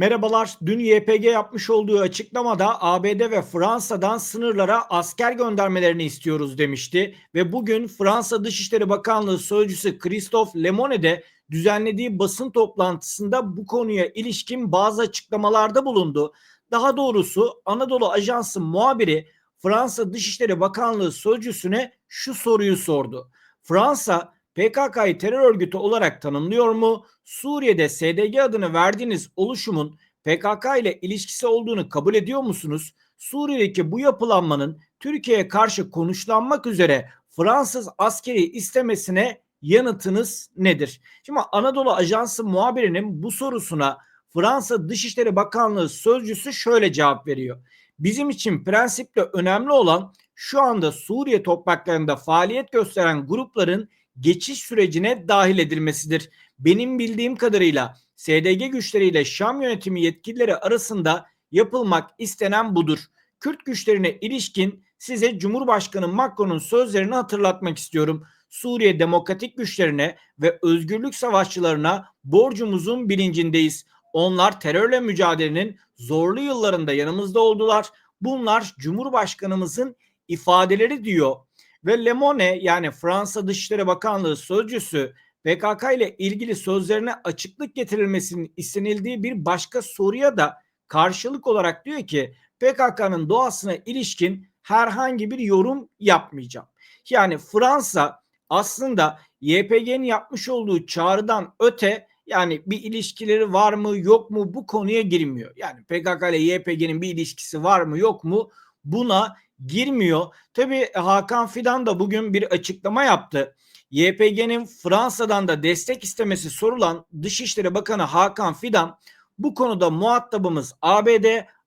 Merhabalar. Dün YPG yapmış olduğu açıklamada ABD ve Fransa'dan sınırlara asker göndermelerini istiyoruz demişti ve bugün Fransa Dışişleri Bakanlığı Sözcüsü Christophe Lemoine de düzenlediği basın toplantısında bu konuya ilişkin bazı açıklamalarda bulundu. Daha doğrusu Anadolu Ajansı muhabiri Fransa Dışişleri Bakanlığı Sözcüsüne şu soruyu sordu. Fransa PKK'yı terör örgütü olarak tanımlıyor mu? Suriye'de SDG adını verdiğiniz oluşumun PKK ile ilişkisi olduğunu kabul ediyor musunuz? Suriye'deki bu yapılanmanın Türkiye'ye karşı konuşlanmak üzere Fransız askeri istemesine yanıtınız nedir? Şimdi Anadolu Ajansı muhabirinin bu sorusuna Fransa Dışişleri Bakanlığı sözcüsü şöyle cevap veriyor. Bizim için prensiple önemli olan şu anda Suriye topraklarında faaliyet gösteren grupların geçiş sürecine dahil edilmesidir. Benim bildiğim kadarıyla SDG güçleriyle Şam yönetimi yetkilileri arasında yapılmak istenen budur. Kürt güçlerine ilişkin size Cumhurbaşkanı Macron'un sözlerini hatırlatmak istiyorum. Suriye demokratik güçlerine ve özgürlük savaşçılarına borcumuzun bilincindeyiz. Onlar terörle mücadelenin zorlu yıllarında yanımızda oldular. Bunlar Cumhurbaşkanımızın ifadeleri diyor. Ve Lemone yani Fransa Dışişleri Bakanlığı sözcüsü PKK ile ilgili sözlerine açıklık getirilmesinin istenildiği bir başka soruya da karşılık olarak diyor ki PKK'nın doğasına ilişkin herhangi bir yorum yapmayacağım. Yani Fransa aslında YPG'nin yapmış olduğu çağrıdan öte yani bir ilişkileri var mı yok mu bu konuya girmiyor. Yani PKK ile YPG'nin bir ilişkisi var mı yok mu buna girmiyor. Tabii Hakan Fidan da bugün bir açıklama yaptı. YPG'nin Fransa'dan da destek istemesi sorulan Dışişleri Bakanı Hakan Fidan bu konuda muhatabımız ABD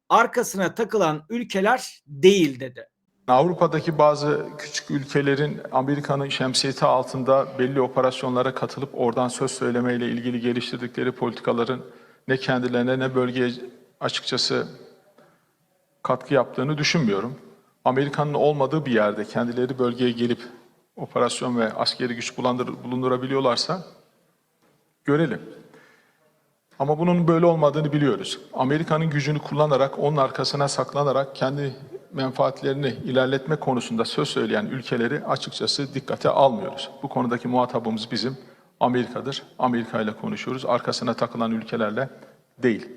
arkasına takılan ülkeler değil dedi. Avrupa'daki bazı küçük ülkelerin Amerika'nın şemsiyeti altında belli operasyonlara katılıp oradan söz söylemeyle ilgili geliştirdikleri politikaların ne kendilerine ne bölgeye açıkçası katkı yaptığını düşünmüyorum. Amerika'nın olmadığı bir yerde kendileri bölgeye gelip operasyon ve askeri güç bulundurabiliyorlarsa görelim. Ama bunun böyle olmadığını biliyoruz. Amerika'nın gücünü kullanarak, onun arkasına saklanarak kendi menfaatlerini ilerletme konusunda söz söyleyen ülkeleri açıkçası dikkate almıyoruz. Bu konudaki muhatabımız bizim Amerika'dır. Amerika ile konuşuyoruz. Arkasına takılan ülkelerle değil.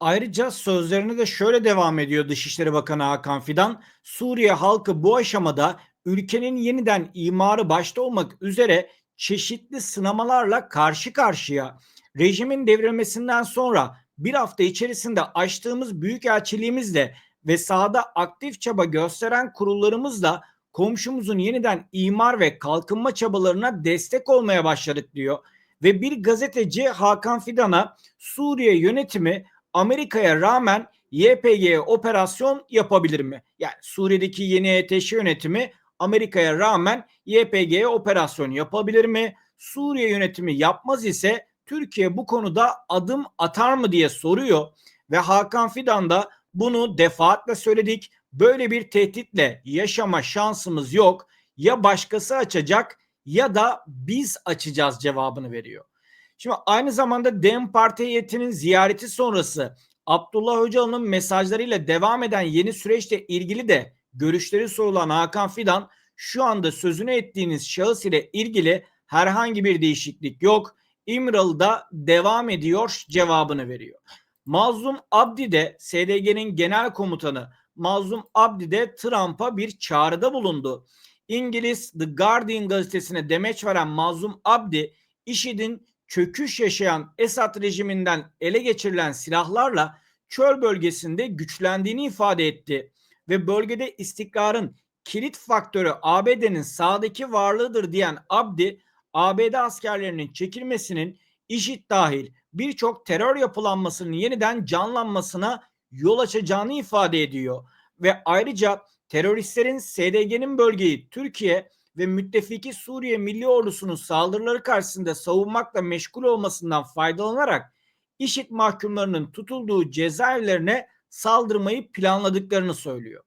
Ayrıca sözlerine de şöyle devam ediyor Dışişleri Bakanı Hakan Fidan. Suriye halkı bu aşamada ülkenin yeniden imarı başta olmak üzere çeşitli sınamalarla karşı karşıya. Rejimin devrilmesinden sonra bir hafta içerisinde açtığımız büyükelçiliğimizle ve sahada aktif çaba gösteren kurullarımızla komşumuzun yeniden imar ve kalkınma çabalarına destek olmaya başladık diyor. Ve bir gazeteci Hakan Fidan'a Suriye yönetimi Amerika'ya rağmen YPG'ye operasyon yapabilir mi? Yani Suriye'deki yeni ateşi yönetimi Amerika'ya rağmen YPG'ye operasyon yapabilir mi? Suriye yönetimi yapmaz ise Türkiye bu konuda adım atar mı diye soruyor ve Hakan Fidan da bunu defaatle söyledik. Böyle bir tehditle yaşama şansımız yok. Ya başkası açacak ya da biz açacağız cevabını veriyor. Şimdi aynı zamanda DEM Parti heyetinin ziyareti sonrası Abdullah Öcalan'ın mesajlarıyla devam eden yeni süreçle ilgili de görüşleri sorulan Hakan Fidan şu anda sözünü ettiğiniz şahıs ile ilgili herhangi bir değişiklik yok. İmralı'da devam ediyor cevabını veriyor. Mazlum Abdi de SDG'nin genel komutanı Mazlum Abdi de Trump'a bir çağrıda bulundu. İngiliz The Guardian gazetesine demeç veren Mazlum Abdi, IŞİD'in çöküş yaşayan Esad rejiminden ele geçirilen silahlarla çöl bölgesinde güçlendiğini ifade etti ve bölgede istikrarın kilit faktörü ABD'nin sağdaki varlığıdır diyen Abdi, ABD askerlerinin çekilmesinin IŞİD dahil birçok terör yapılanmasının yeniden canlanmasına yol açacağını ifade ediyor ve ayrıca teröristlerin SDG'nin bölgeyi Türkiye ve müttefiki Suriye Milli Ordusu'nun saldırıları karşısında savunmakla meşgul olmasından faydalanarak IŞİD mahkumlarının tutulduğu cezaevlerine saldırmayı planladıklarını söylüyor.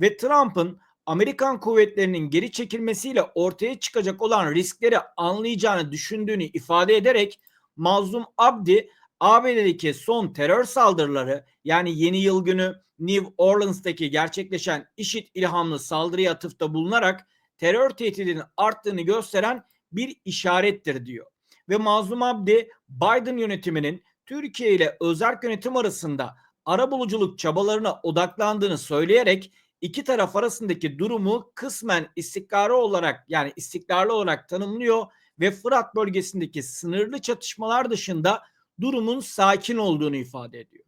Ve Trump'ın Amerikan kuvvetlerinin geri çekilmesiyle ortaya çıkacak olan riskleri anlayacağını düşündüğünü ifade ederek Mazlum Abdi ABD'deki son terör saldırıları yani yeni yıl günü New Orleans'taki gerçekleşen IŞİD ilhamlı saldırıya atıfta bulunarak terör tehdidinin arttığını gösteren bir işarettir diyor. Ve Mazlum Abdi Biden yönetiminin Türkiye ile özerk yönetim arasında arabuluculuk çabalarına odaklandığını söyleyerek iki taraf arasındaki durumu kısmen istikrarlı olarak yani istikrarlı olarak tanımlıyor ve Fırat bölgesindeki sınırlı çatışmalar dışında durumun sakin olduğunu ifade ediyor.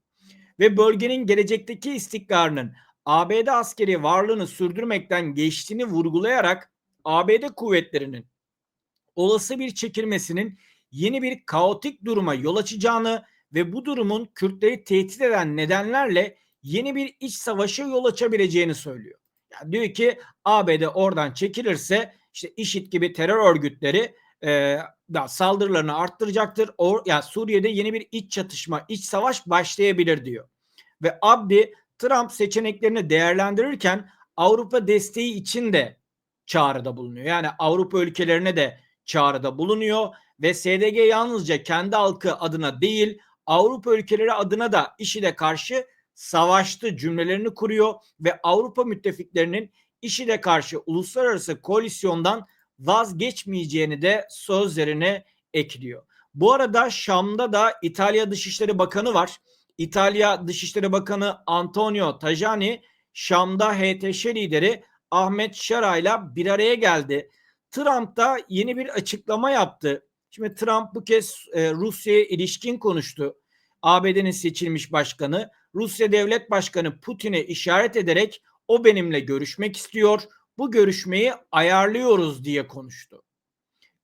Ve bölgenin gelecekteki istikrarının ABD askeri varlığını sürdürmekten geçtiğini vurgulayarak ABD kuvvetlerinin olası bir çekilmesinin yeni bir kaotik duruma yol açacağını ve bu durumun Kürtleri tehdit eden nedenlerle yeni bir iç savaşa yol açabileceğini söylüyor. Yani diyor ki ABD oradan çekilirse işte IŞİD gibi terör örgütleri e, da saldırılarını arttıracaktır. O, yani Suriye'de yeni bir iç çatışma, iç savaş başlayabilir diyor. Ve Abdi Trump seçeneklerini değerlendirirken Avrupa desteği için de çağrıda bulunuyor. Yani Avrupa ülkelerine de çağrıda bulunuyor ve SDG yalnızca kendi halkı adına değil Avrupa ülkeleri adına da IŞİD'e karşı savaştı cümlelerini kuruyor ve Avrupa müttefiklerinin IŞİD'e karşı uluslararası koalisyondan vazgeçmeyeceğini de sözlerine ekliyor. Bu arada Şam'da da İtalya Dışişleri Bakanı var. İtalya Dışişleri Bakanı Antonio Tajani Şam'da HTŞ lideri Ahmet Şara ile bir araya geldi. Trump da yeni bir açıklama yaptı. Şimdi Trump bu kez e, Rusya'ya ilişkin konuştu. ABD'nin seçilmiş başkanı Rusya Devlet Başkanı Putin'e işaret ederek o benimle görüşmek istiyor. Bu görüşmeyi ayarlıyoruz diye konuştu.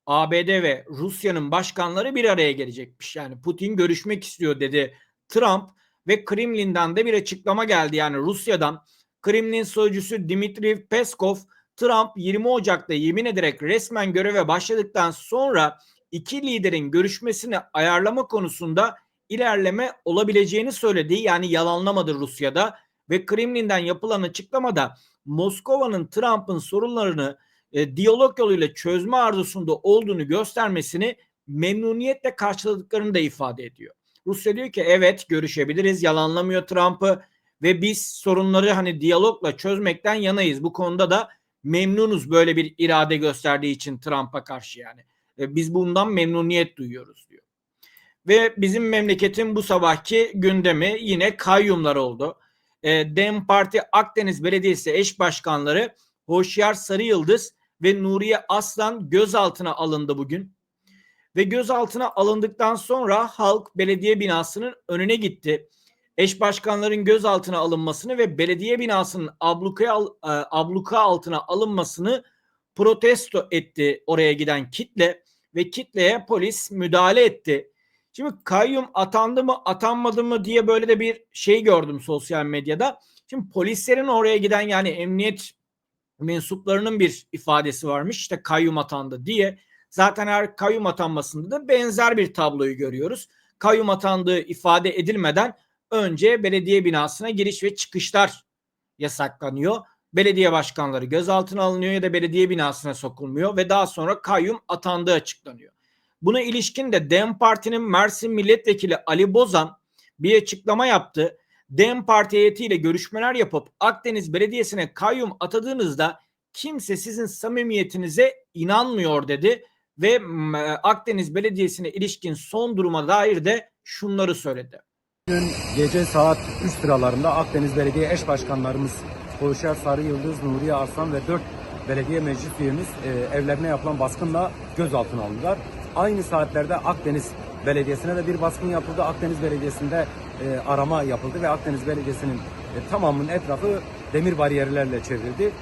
ABD ve Rusya'nın başkanları bir araya gelecekmiş. Yani Putin görüşmek istiyor dedi Trump ve Kremlin'den de bir açıklama geldi. Yani Rusya'dan Kremlin sözcüsü Dmitri Peskov Trump 20 Ocak'ta yemin ederek resmen göreve başladıktan sonra iki liderin görüşmesini ayarlama konusunda ilerleme olabileceğini söyledi. Yani yalanlamadı Rusya'da ve Kremlin'den yapılan açıklamada Moskova'nın Trump'ın sorunlarını e, diyalog yoluyla çözme arzusunda olduğunu göstermesini memnuniyetle karşıladıklarını da ifade ediyor. Rusya diyor ki evet görüşebiliriz yalanlamıyor Trump'ı ve biz sorunları hani diyalogla çözmekten yanayız. Bu konuda da memnunuz böyle bir irade gösterdiği için Trump'a karşı yani. E, biz bundan memnuniyet duyuyoruz diyor. Ve bizim memleketin bu sabahki gündemi yine kayyumlar oldu. E, Dem Parti Akdeniz Belediyesi eş başkanları Hoşyar Sarı Yıldız ve Nuriye Aslan gözaltına alındı bugün. Ve gözaltına alındıktan sonra halk belediye binasının önüne gitti. Eş başkanların gözaltına alınmasını ve belediye binasının abluka, e, abluka altına alınmasını protesto etti oraya giden kitle ve kitleye polis müdahale etti. Şimdi kayyum atandı mı atanmadı mı diye böyle de bir şey gördüm sosyal medyada. Şimdi polislerin oraya giden yani emniyet mensuplarının bir ifadesi varmış işte kayyum atandı diye. Zaten her kayyum atanmasında da benzer bir tabloyu görüyoruz. Kayyum atandığı ifade edilmeden önce belediye binasına giriş ve çıkışlar yasaklanıyor. Belediye başkanları gözaltına alınıyor ya da belediye binasına sokulmuyor ve daha sonra kayyum atandığı açıklanıyor. Buna ilişkin de DEM Parti'nin Mersin Milletvekili Ali Bozan bir açıklama yaptı. DEM Parti heyetiyle görüşmeler yapıp Akdeniz Belediyesi'ne kayyum atadığınızda kimse sizin samimiyetinize inanmıyor dedi ve Akdeniz Belediyesi'ne ilişkin son duruma dair de şunları söyledi. Dün gece saat 3 sıralarında Akdeniz Belediye eş başkanlarımız Koğuşer Sarı Yıldız, Nuriye Arslan ve 4 belediye meclis üyemiz e, evlerine yapılan baskınla gözaltına alındılar. Aynı saatlerde Akdeniz Belediyesi'ne de bir baskın yapıldı. Akdeniz Belediyesi'nde e, arama yapıldı ve Akdeniz Belediyesi'nin e, tamamının etrafı demir bariyerlerle çevrildi.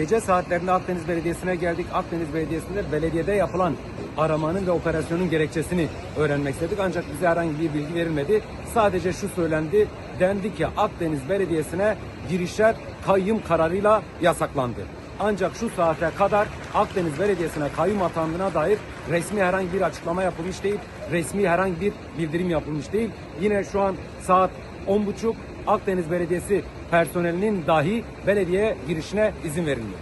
Gece saatlerinde Akdeniz Belediyesi'ne geldik. Akdeniz Belediyesi'nde belediyede yapılan aramanın ve operasyonun gerekçesini öğrenmek istedik. Ancak bize herhangi bir bilgi verilmedi. Sadece şu söylendi. Dendi ki Akdeniz Belediyesi'ne girişler kayyum kararıyla yasaklandı. Ancak şu saate kadar Akdeniz Belediyesi'ne kayyum atandığına dair resmi herhangi bir açıklama yapılmış değil. Resmi herhangi bir bildirim yapılmış değil. Yine şu an saat 10.30 Akdeniz Belediyesi personelinin dahi belediye girişine izin verilmiyor.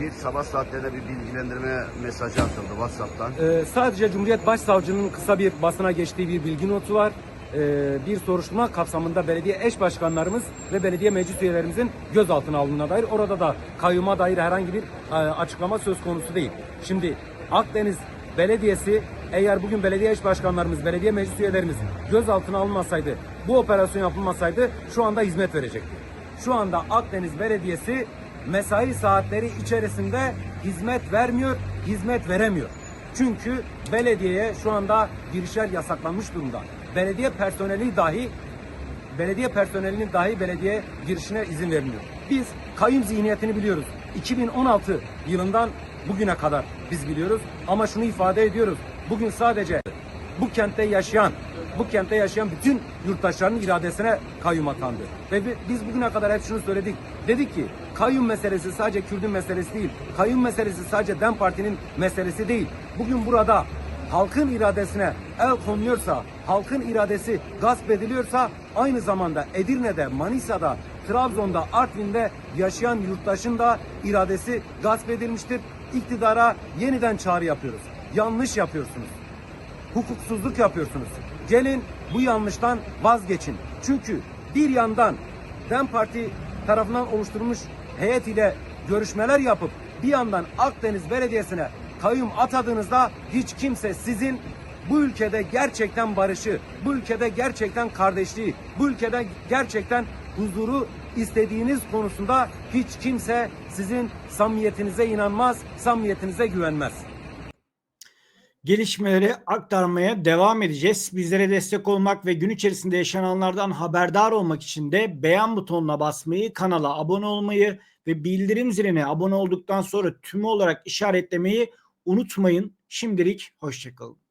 Bir sabah saatlerinde bir bilgilendirme mesajı atıldı WhatsApp'tan. Ee, sadece Cumhuriyet Başsavcının kısa bir basına geçtiği bir bilgi notu var. e, bir soruşturma kapsamında belediye eş başkanlarımız ve belediye meclis üyelerimizin gözaltına alındığına dair orada da kayyuma dair herhangi bir e, açıklama söz konusu değil. Şimdi Akdeniz Belediyesi eğer bugün belediye eş başkanlarımız, belediye meclis üyelerimiz gözaltına alınmasaydı, bu operasyon yapılmasaydı şu anda hizmet verecekti. Şu anda Akdeniz Belediyesi mesai saatleri içerisinde hizmet vermiyor, hizmet veremiyor. Çünkü belediyeye şu anda girişler yasaklanmış durumda. Belediye personeli dahi belediye personelinin dahi belediye girişine izin vermiyor. Biz kayyum zihniyetini biliyoruz. 2016 yılından bugüne kadar biz biliyoruz ama şunu ifade ediyoruz. Bugün sadece bu kentte yaşayan bu kentte yaşayan bütün yurttaşların iradesine kayyum atandı. Ve bi- biz bugüne kadar hep şunu söyledik. Dedik ki kayyum meselesi sadece Kürdün meselesi değil. Kayyum meselesi sadece DEM Parti'nin meselesi değil. Bugün burada halkın iradesine el konuyorsa, halkın iradesi gasp ediliyorsa aynı zamanda Edirne'de, Manisa'da, Trabzon'da, Artvin'de yaşayan yurttaşın da iradesi gasp edilmiştir. İktidara yeniden çağrı yapıyoruz. Yanlış yapıyorsunuz hukuksuzluk yapıyorsunuz. Gelin bu yanlıştan vazgeçin. Çünkü bir yandan DEM Parti tarafından oluşturulmuş heyet ile görüşmeler yapıp bir yandan Akdeniz Belediyesi'ne kayyum atadığınızda hiç kimse sizin bu ülkede gerçekten barışı, bu ülkede gerçekten kardeşliği, bu ülkede gerçekten huzuru istediğiniz konusunda hiç kimse sizin samimiyetinize inanmaz, samimiyetinize güvenmez. Gelişmeleri aktarmaya devam edeceğiz. Bizlere destek olmak ve gün içerisinde yaşananlardan haberdar olmak için de beğen butonuna basmayı, kanala abone olmayı ve bildirim ziline abone olduktan sonra tümü olarak işaretlemeyi unutmayın. Şimdilik hoşçakalın.